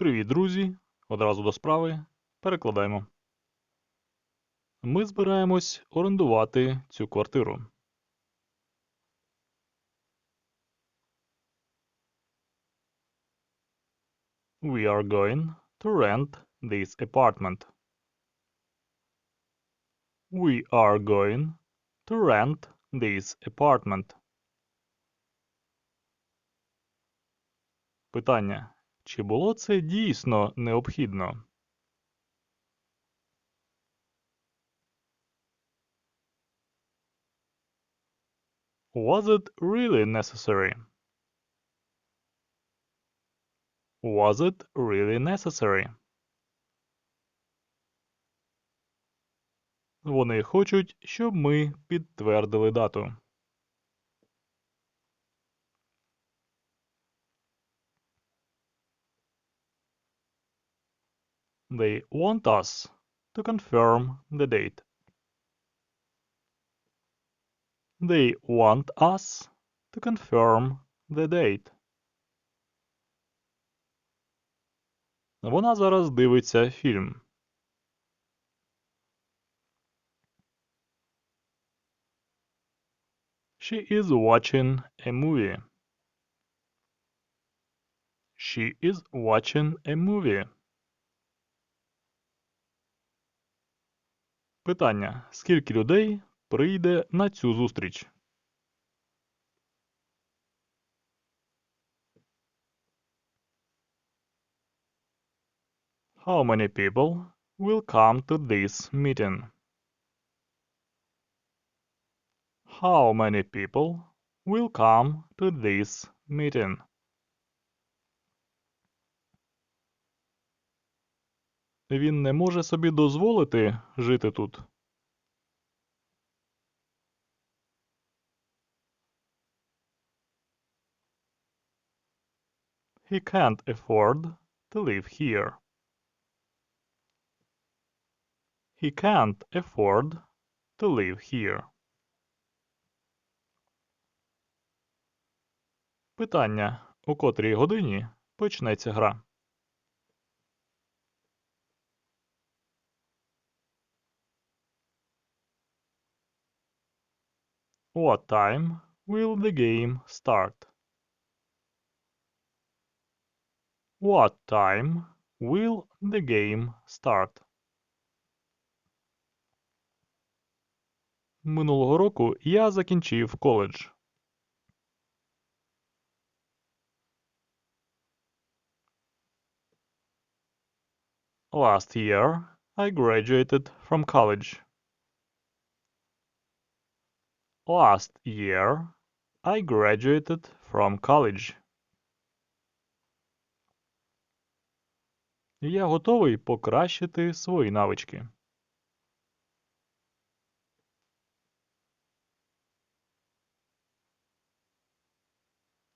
Привіт, друзі! Одразу до справи. Перекладаємо. Ми збираємось орендувати цю квартиру. We are going to rent this apartment. We are going to rent this apartment. Питання. Чи було це дійсно необхідно? Was it really necessary? Was it really necessary? Вони хочуть, щоб ми підтвердили дату. They want us to confirm the date. They want us to confirm the date. Вона зараз дивиться фільм. She is watching a movie. She is watching a movie. Питання. Скільки людей прийде на цю зустріч? How many people will come to this meeting? How many people will come to this meeting? Він не може собі дозволити жити тут. He can't afford to live here. He can't afford to live here. Питання. У котрій годині почнеться гра? What time will the game start? What time will the game start? Минулого року я закінчив коледж. Last year I graduated from college. Last year I graduated from college. Я готовий покращити свої навички.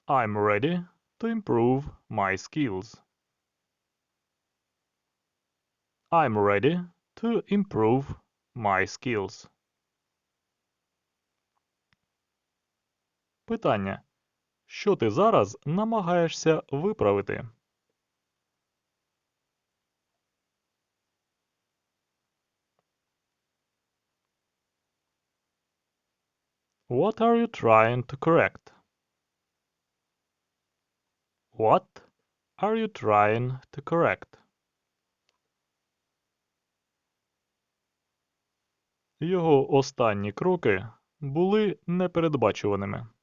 I'm ready to improve my skills. I'm ready to improve my skills. Питання. Що ти зараз намагаєшся виправити? What are you trying to correct? What are you trying to correct? Його останні кроки були непередбачуваними.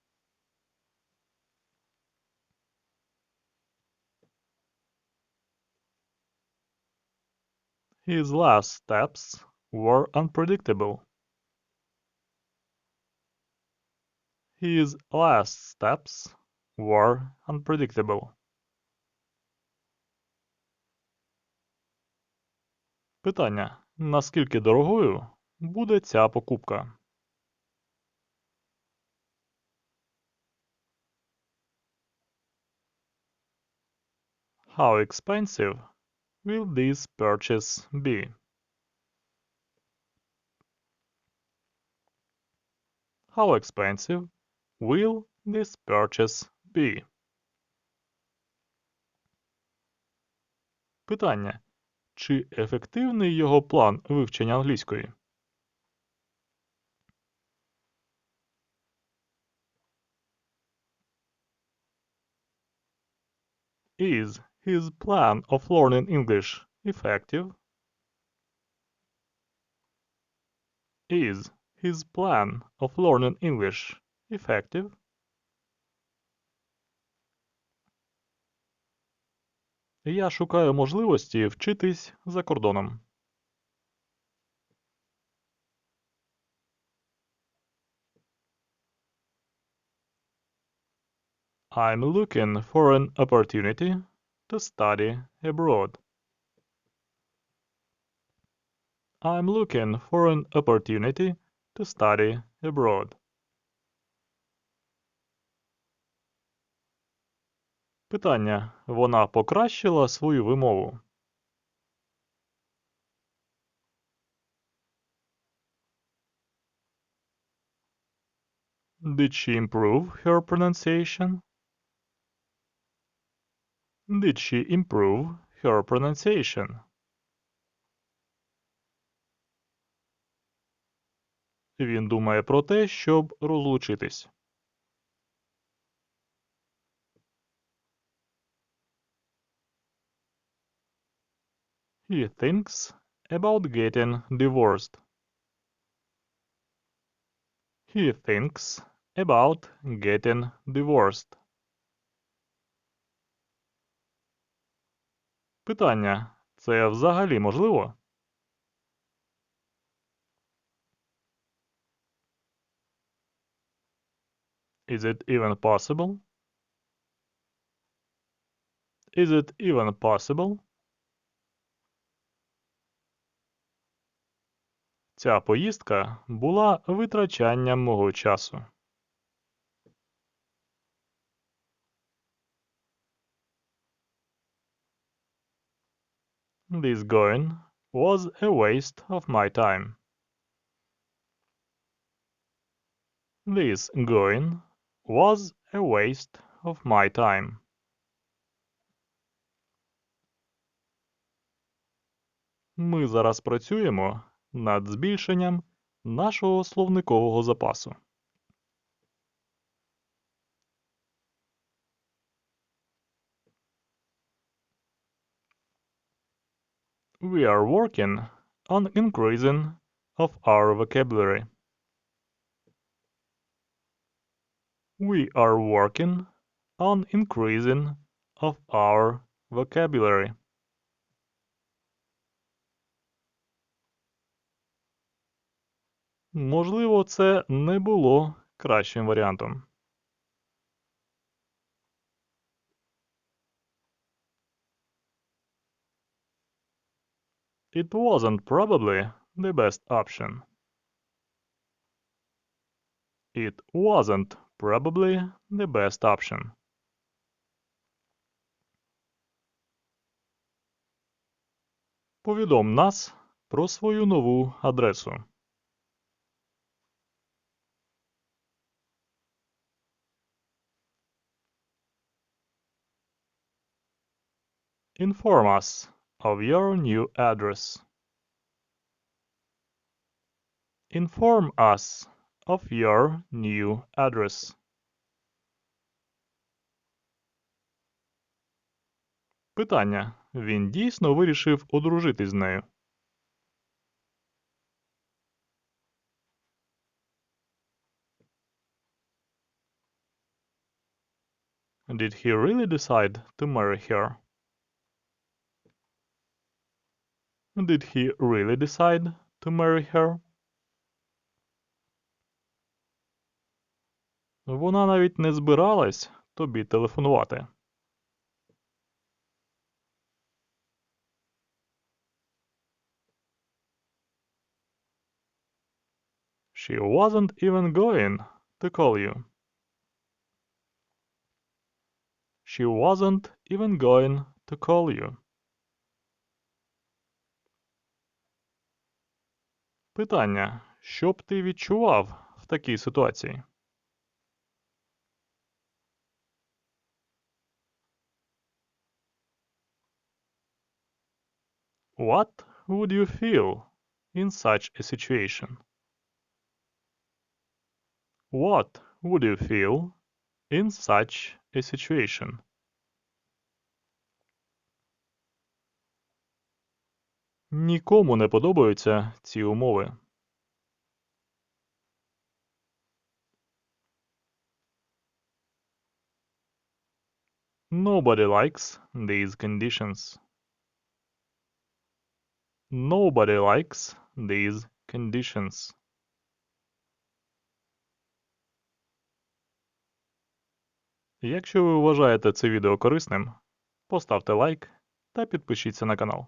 His last steps were unpredictable. His last steps were unpredictable. Питання. Наскільки дорогою буде ця покупка? How expensive will this purchase be? How expensive will this purchase be? Питання. Чи ефективний його план вивчення англійської? Is his plan of learning English effective? Is his plan of learning English effective? Я шукаю можливості вчитись за кордоном. I'm looking for an opportunity to study abroad. I'm looking for an opportunity to study abroad. Питання. Вона покращила свою вимову. Did she improve her pronunciation? Did she improve her pronunciation? Він думає про те, щоб розлучитись. He thinks about getting divorced. He thinks about getting divorced. Питання. Це взагалі можливо? Is it even possible? Is it even possible? Ця поїздка була витрачанням мого часу. This going was a waste of my time. This going was a waste of my time. Ми зараз працюємо над збільшенням нашого словникового запасу. We are working on increasing of our vocabulary. We are working on increasing of our vocabulary. Можливо, це не було кращим варіантом. It wasn't probably the best option. It wasn't probably the best option. Повідом нас про свою нову адресу. Inform us of your new address. Inform us of your new address. Питання. Він дійсно вирішив одружитись з нею. Did he really decide to marry her? Did he really decide to marry her? Вона навіть не збиралась тобі телефонувати. She wasn't even going to call you. She wasn't even going to call you. Питання. Що б ти відчував в такій ситуації? What would you feel in such a situation? What would you feel in such a situation? Нікому не подобаються ці умови. Nobody likes these conditions. Nobody likes these conditions. Якщо ви вважаєте це відео корисним, поставте лайк та підпишіться на канал.